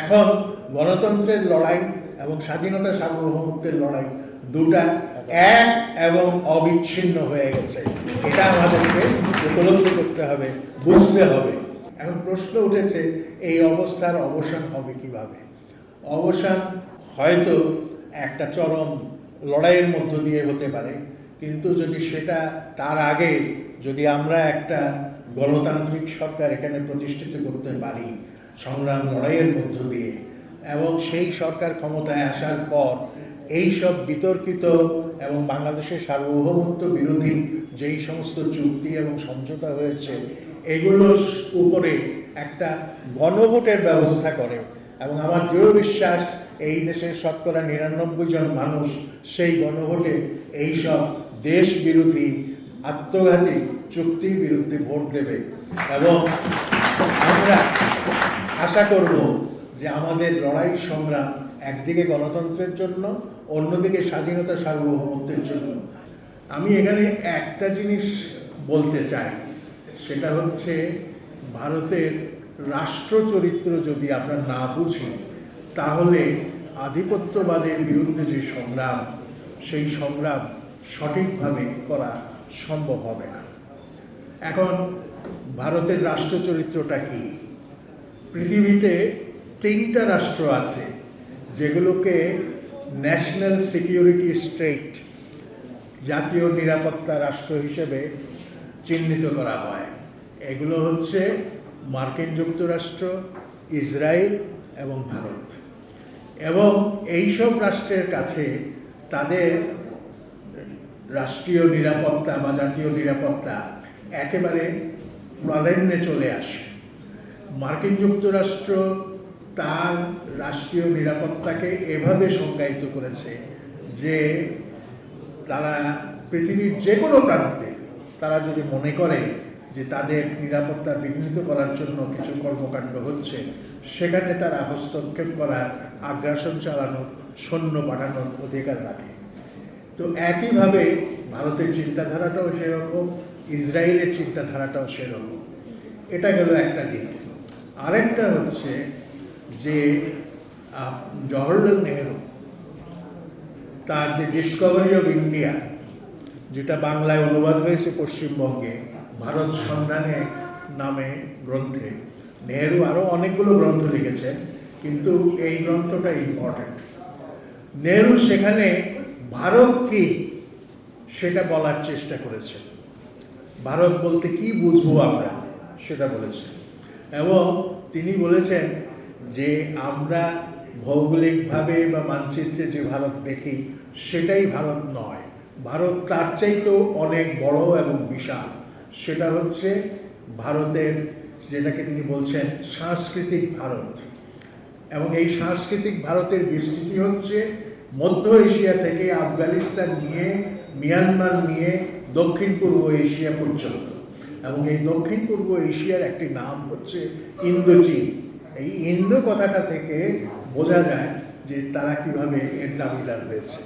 এখন গণতন্ত্রের লড়াই এবং স্বাধীনতা সার্বভৌমত্বের লড়াই দুটা এক এবং অবিচ্ছিন্ন হয়ে গেছে। এটা আমাদেরকে উপলব্ধি করতে হবে, বুঝতে হবে। এখন প্রশ্ন উঠেছে, এই অবস্থার অবসান হবে কীভাবে? অবসান হয়তো একটা চরম লড়াইয়ের মধ্য দিয়ে হতে পারে, কিন্তু যদি সেটা তার আগে যদি আমরা একটা গণতান্ত্রিক সরকার এখানে প্রতিষ্ঠিত করতে পারি সংগ্রাম লড়াইয়ের মধ্য দিয়ে। এবং সেই সরকার ক্ষমতায় আসার পর এই সব বিতর্কিত এবং বাংলাদেশের সার্বভৌমত্ব বিরোধী যেই সমস্ত চুক্তি এবং সমঝোতা হয়েছে, এগুলোর উপরে একটা গণভোটের ব্যবস্থা করে। এবং আমার দৃঢ় বিশ্বাস, এই দেশের শতকরা নিরানব্বই জন মানুষ সেই গণভোটে এইসব দেশ বিরোধী আত্মঘাতী চুক্তির বিরুদ্ধে ভোট দেবে। এবং আমরা আশা করব যে আমাদের লড়াই সংগ্রাম একদিকে গণতন্ত্রের জন্য, অন্যদিকে স্বাধীনতা সার্বভৌমত্বের জন্য। আমি এখানে একটা জিনিস বলতে চাই, সেটা হচ্ছে ভারতের রাষ্ট্র চরিত্র যদি আমরা না বুঝি, তাহলে আধিপত্যবাদের বিরুদ্ধে যে সংগ্রাম, সেই সংগ্রাম সঠিকভাবে করা সম্ভব হবে না। এখন ভারতের রাষ্ট্র চরিত্রটা কি? পৃথিবীতে তিনটা রাষ্ট্র আছে, যেগুলোকে ন্যাশনাল সিকিউরিটি স্টেট জাতীয় নিরাপত্তা রাষ্ট্র হিসেবে চিহ্নিত করা হয়। এগুলো হচ্ছে মার্কিন যুক্তরাষ্ট্র, ইসরায়েল এবং ভারত। এবং এইসব রাষ্ট্রের কাছে তাদের রাষ্ট্রীয় নিরাপত্তা বা জাতীয় নিরাপত্তা একেবারে প্রাধান্যে চলে আসে। মার্কিন যুক্তরাষ্ট্র তার রাষ্ট্রীয় নিরাপত্তাকে এভাবে সংজ্ঞায়িত করেছে যে তারা পৃথিবীর যে কোনো প্রান্তে তারা যদি মনে করে যে তাদের নিরাপত্তা বিঘ্নিত করার জন্য কিছু কর্মকাণ্ড হচ্ছে, সেখানে তারা হস্তক্ষেপ করার, আগ্রাসন চালানোর, সৈন্য পাঠানোর অধিকার রাখে। তো একইভাবে ভারতের চিন্তাধারাটাও সেরকম, ইসরায়েলের চিন্তাধারাটাও সেরকম। এটা গেল একটা দিক। আরেকটা হচ্ছে যে জওহরলাল নেহরু, তার যে ডিসকভারি অফ ইন্ডিয়া যেটা বাংলায় অনুবাদ হয়েছে পশ্চিমবঙ্গে, ভারত সন্ধানে নামে গ্রন্থে, নেহরু আরও অনেকগুলো গ্রন্থ লিখেছেন কিন্তু এই গ্রন্থটা ইম্পর্টেন্ট নেহরু সেখানে ভারত কি সেটা বলার চেষ্টা করেছে। ভারত বলতে কি বুঝব আমরা সেটা বলেছেন এবং তিনি বলেছেন যে আমরা ভৌগোলিকভাবে বা মানচিত্রে যে ভারত দেখি, সেটাই ভারত নয়। ভারত তার চাইতেও অনেক বড় এবং বিশাল। সেটা হচ্ছে ভারতের, যেটাকে তিনি বলছেন, সাংস্কৃতিক ভারত। এবং এই সাংস্কৃতিক ভারতের বিস্তৃতি হচ্ছে মধ্য এশিয়া থেকে আফগানিস্তান নিয়ে, মিয়ানমার নিয়ে, দক্ষিণ পূর্ব এশিয়া পর্যন্ত। এবং এই দক্ষিণ পূর্ব এশিয়ার একটি নাম হচ্ছে ইন্দোচীন। এই ইন্দো কথাটা থেকে বোঝা যায় যে তারা কীভাবে এর দাবিদার হয়েছে।